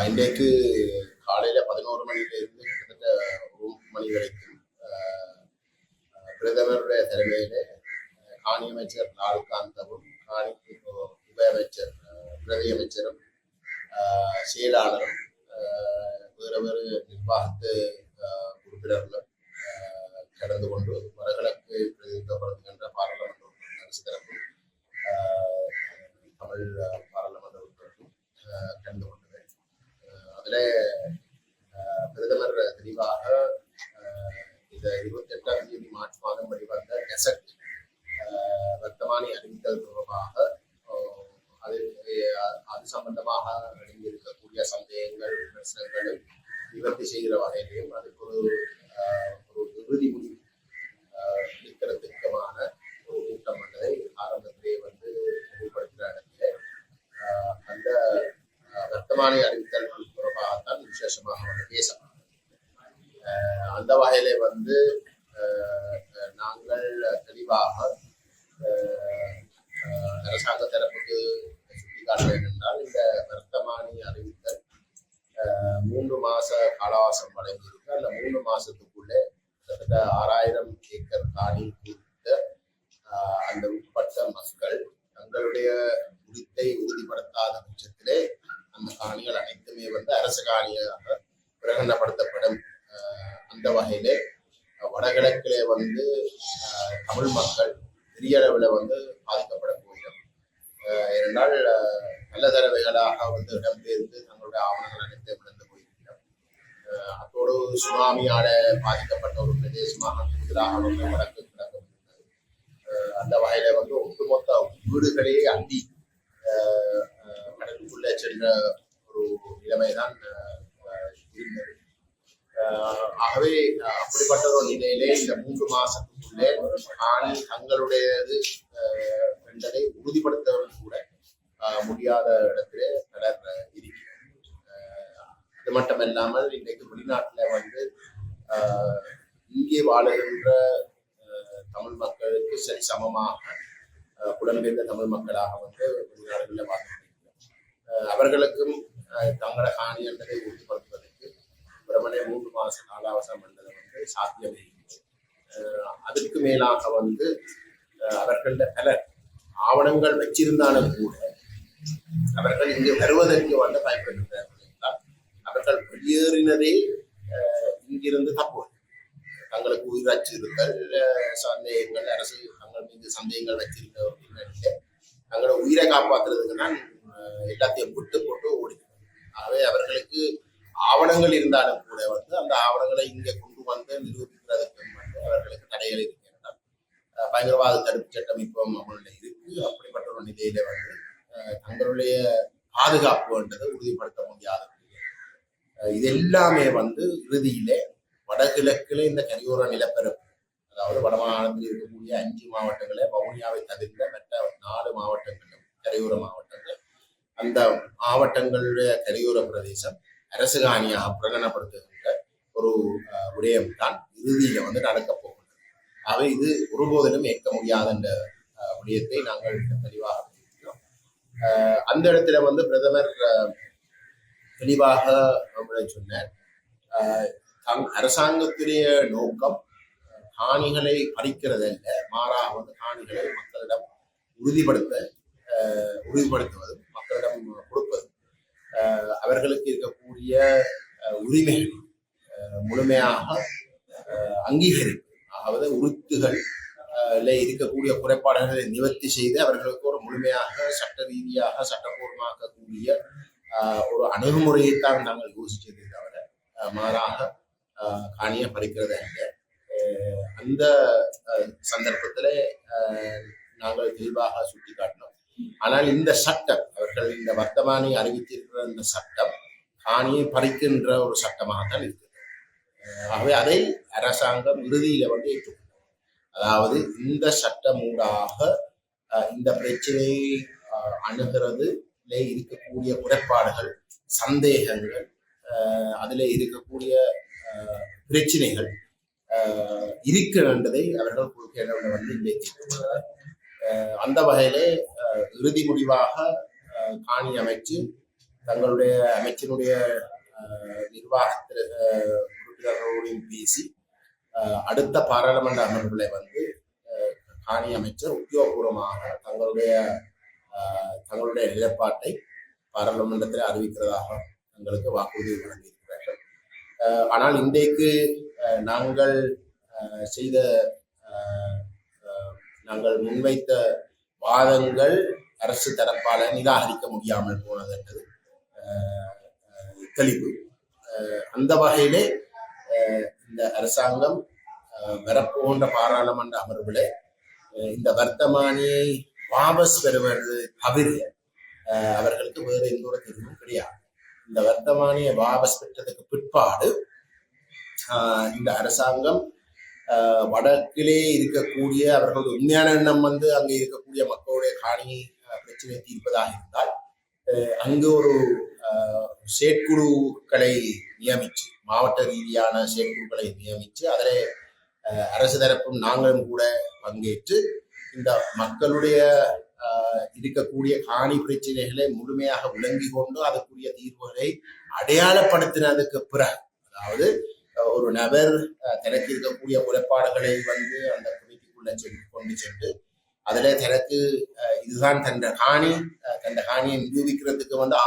இன்றைக்கு காலையில பதினோரு மணியில இருந்து கிட்டத்தட்ட ஒரு மணி வரைக்கும் பிரதமருடைய தலைமையில காணி அமைச்சர் லால்காந்தவும் காணி உப அமைச்சர் பிரதி அமைச்சரும் செயலாளரும் வேறு வேறு நிர்வாகத்து உறுப்பினர்களும் கடந்து கொண்டு வரகிழக்கு பிரதிநிதித்துவப்படுத்துகின்ற பாராளுமன்ற உறுப்பினர் அரசு தரப்பு ஆஹ் தமிழ் பாராளுமன்ற உறுப்பினர்களும் ஆஹ் கலந்து கொண்டது ஆஹ் அதில் ஆஹ் பிரதமர் தெளிவாக ஆஹ் இந்த இருபத்தி எட்டாம் தேதி மார்ச் மாதம் வெளிவந்த கெசட் வர்த்தமானி அறிவித்தல் தொடர்பாக ஆஹ் அது அது சம்பந்தமாக அடங்கியிருக்கக்கூடிய சந்தேகங்கள் விமர்சனங்களை நிவர்த்தி செய்கிற வகையிலையும் அதுக்கு ஒரு ஒரு இறுதி முடிவு இருக்கிறதுக்குமான ஒரு கூட்டம் வந்ததை ஆரம்பத்திலே வந்து தெளிவுபடுத்துகிற இடத்துல அந்த வர்த்தமானி அறிவித்தல் தொடர்பாகத்தான் விசேஷமாக வந்து பேசப்படும் அந்த வகையிலே வந்து நாங்கள் தெளிவாக அரசாங்க தரப்புக்கு சுட்டிக்காட்ட வேண்டுமென்றால் இந்த வர்த்தமானி அறிவித்தல் மூன்று மாச காலவாசம் வழங்கியிருக்கு அந்த மூன்று மாசத்துக்குள்ளே கிட்டத்தட்ட ஆறாயிரம் ஏக்கர் காணி குறித்த அந்த உட்பட்ட மக்கள் தங்களுடைய உரித்தை உறுதிப்படுத்தாத பட்சத்திலே அந்த காணிகள் அனைத்துமே வந்து அரசு காணியாக பிரகடனப்படுத்தப்படும் அந்த வகையிலே வடகிழக்கிலே வந்து தமிழ் மக்கள் பெரிய அளவில் வந்து பாதிக்கப்பட போகிறோம் ஏனென்றால் நல்ல தடவைகளாக வந்து இடம்பெயர்ந்து தங்களுடைய ஆவணங்கள் அனைத்து விழுந்து போயிருக்கிறோம் ஆஹ் அத்தோடு சுனாமியால பாதிக்கப்பட்ட ஒரு பிரதேசமாக கூடுதலாக வந்து வடக்கு கிடக்க ஆஹ் அந்த வகையில வந்து ஒட்டுமொத்த வீடுகளையே அண்டி கடலுக்குள்ளே சென்ற ஒரு நிலைமைதான் ஆகவே அப்படிப்பட்ட ஒரு நிலையிலே இந்த மூன்று மாசத்துக்குள்ளே ஆணி தங்களுடையது ஆஹ் என்பதை உறுதிப்படுத்தவும் கூட முடியாத இடத்திலே பலர் இருக்கிறார் ஆஹ் அது மட்டுமல்லாமல் இன்றைக்கு வெளிநாட்டில் வந்து இங்கே வாழுகின்ற தமிழ் மக்களுக்கு சரி சமமாக புலம்பெயர்ந்த தமிழ் மக்களாக வந்து வெளிநாடுகளில் வாழ்ந்து அவர்களுக்கும் தங்கள தங்களோட காணி என்பதை உறுதிப்படுத்த பிரமணே மூன்று மாச காலாவசம் என்பது வந்து சாத்தியமே இல்லை. ஆஹ் அதற்கு மேலாக வந்து அவர்கள பலர் ஆவணங்கள் வச்சிருந்தாலும் கூட அவர்கள் இங்கு வருவதற்கு வந்து பயன்படுகிறார்கள் என்றால் அவர்கள் வெளியேறினதே இங்கிருந்து தப்புவது தங்களுக்கு உயிர் அச்சுறுத்தல் சந்தேகங்கள் அரசு தங்கள் மீது சந்தேகங்கள் வச்சிருக்க தங்களை உயிரை காப்பாற்றுறதுக்கு தான் எல்லாத்தையும் விட்டு போட்டு ஓடிக்கிறாங்க ஆகவே அவர்களுக்கு ஆவணங்கள் இருந்தாலும் கூட வந்து அந்த ஆவணங்களை இங்கே கொண்டு வந்து நிரூபிக்கிறதுக்கு வந்து அவர்களுக்கு தடைகள் இருக்கின்றன பயங்கரவாத தடுப்பு சட்டம் இப்போ அவங்களுடைய இருக்கு. அப்படிப்பட்ட ஒரு நிலையில வந்து தங்களுடைய தங்களுடைய பாதுகாப்புன்றதை உறுதிப்படுத்த முடியாத இது எல்லாமே வந்து இறுதியிலே வடகிழக்கில் இந்த கரியோர நிலப்பரப்பு அதாவது வடமாநிலத்தில் இருக்கக்கூடிய அஞ்சு மாவட்டங்களே வவுனியாவை தவிர்த்த மற்ற நாலு மாவட்டங்களும் கரையோர மாவட்டங்கள் அந்த மாவட்டங்களுடைய கரையோர பிரதேசம் அரசு காணியாக பிரகடனப்படுத்துகின்ற ஒரு விடயம் தான் இறுதியில வந்து நடக்க போகிறது ஆகவே இது ஒருபோதிலும் ஏற்க முடியாத என்ற விடயத்தை நாங்கள் தெளிவாக ஆஹ், அந்த இடத்துல வந்து பிரதமர் தெளிவாக சொன்னார். ஆஹ், தம் அரசாங்கத்துடைய நோக்கம் காணிகளை காணிகளை பறிக்கிறதல்ல மாறாக வந்து காணிகளை மக்களிடம் உறுதிப்படுத்த ஆஹ், உறுதிப்படுத்துவதும் மக்களிடம் அவர்களுக்கு இருக்கக்கூடிய ஆஹ், முழுமையாக அங்கீகரிப்பு அதாவது உறுத்துகள் இருக்கக்கூடிய குறைபாடுகளை நிவர்த்தி செய்து அவர்களுக்கு ஒரு முழுமையாக சட்ட ரீதியாக சட்டபூர்வமாக்கக்கூடிய ஆஹ், ஒரு அணுகுமுறையைத்தான் நாங்கள் யோசிச்சது தவிர மாறாக ஆஹ், காணியை பறிக்கிறது அல்ல ஆஹ், அந்த சந்தர்ப்பத்தில் ஆஹ், நாங்கள் தெளிவாக சுட்டிக்காட்டினோம். ஆனால் இந்த சட்டம் அவர்கள் இந்த வர்த்தமானி அறிவித்திருக்கிற இந்த சட்டம் காணியை பறிக்கின்ற ஒரு சட்டமாகத்தான் இருக்கிறது ஆகவே அதை அரசாங்கம் இறுதியில வந்து ஏற்றுக்கொண்டது. அதாவது இந்த சட்டமூடாக ஊடாக இந்த பிரச்சனையை அணுகிறது. இருக்கக்கூடிய குறைபாடுகள் சந்தேகங்கள் அஹ், இருக்கக்கூடிய பிரச்சனைகள் இருக்க இருக்கின்றதை அவர்கள் குறுக்கேடவில் வந்து அஹ், அந்த வகையிலே இறுதி முடிவாக காணி அமைச்சு தங்களுடைய அமைச்சருடைய நிர்வாகத்தில் உறுப்பினர்களோடையும் பேசி அடுத்த பாராளுமன்ற அமர்வுகளை வந்து காணி அமைச்சர் உத்தியோகபூர்வமாக தங்களுடைய தங்களுடைய நிலைப்பாட்டை பாராளுமன்றத்தில் அறிவிக்கிறதாக தங்களுக்கு வாக்குறுதி வழங்கியிருக்கிறார்கள். ஆனால் இன்றைக்கு நாங்கள் செய்த நாங்கள் முன்வைத்த வாதங்கள் அரசு தரப்பால நிராகரிக்க முடியாமல் போனது என்பது தெளிவு. அந்த வகையிலே அஹ், இந்த அரசாங்கம் அஹ், வரப்போகின்ற பாராளுமன்ற அமர்விலே இந்த வர்த்தமானியை வாபஸ் பெறுவது தவிர அவர்களுக்கு வேறு எந்த ஒரு தீர்வும் கிடையாது. இந்த வர்த்தமானியை வாபஸ் பெற்றதுக்கு பிற்பாடு ஆஹ் இந்த அரசாங்கம் வடக்கிலே இருக்கக்கூடிய அவர்களது உண்மையான எண்ணம் வந்து அங்கே இருக்கக்கூடிய மக்களுடைய காணி பிரச்சனை தீர்ப்பதாக இருந்தால் அங்கு ஒரு ஆஹ் செயற்குழுக்களை நியமிச்சு மாவட்ட ரீதியான செயற்குழுக்களை நியமிச்சு அதில் ஆஹ் அரசு தரப்பும் நாங்களும் கூட பங்கேற்று இந்த மக்களுடைய ஆஹ் இருக்கக்கூடிய காணி பிரச்சனைகளை முழுமையாக விளங்கி கொண்டு அதற்குரிய தீர்வுகளை அடையாளப்படுத்தினதுக்கு பிறகு அதாவது ஒரு நபர் தனக்கு இருக்கக்கூடிய முறைப்பாடுகளை வந்து அந்த கமிட்டிக்குள்ள சென்று கொண்டு சென்று அதில் தனக்கு இதுதான் தன் காணி அஹ் ஹானியை காணியை நிரூபிக்கிறதுக்கு வந்து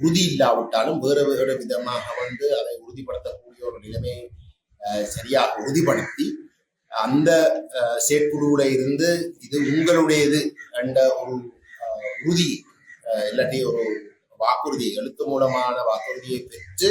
உறுதி இல்லாவிட்டாலும் வேறு வேறு விதமாக வந்து அதை உறுதிப்படுத்தக்கூடிய ஒரு நிலைமையை சரியாக உறுதிப்படுத்தி அந்த அஹ், இருந்து இது உங்களுடையது என்ற ஒரு அஹ், உறுதி இல்லாட்டி ஒரு வாக்குறுதி எழுத்து மூலமான வாக்குறுதியை பெற்று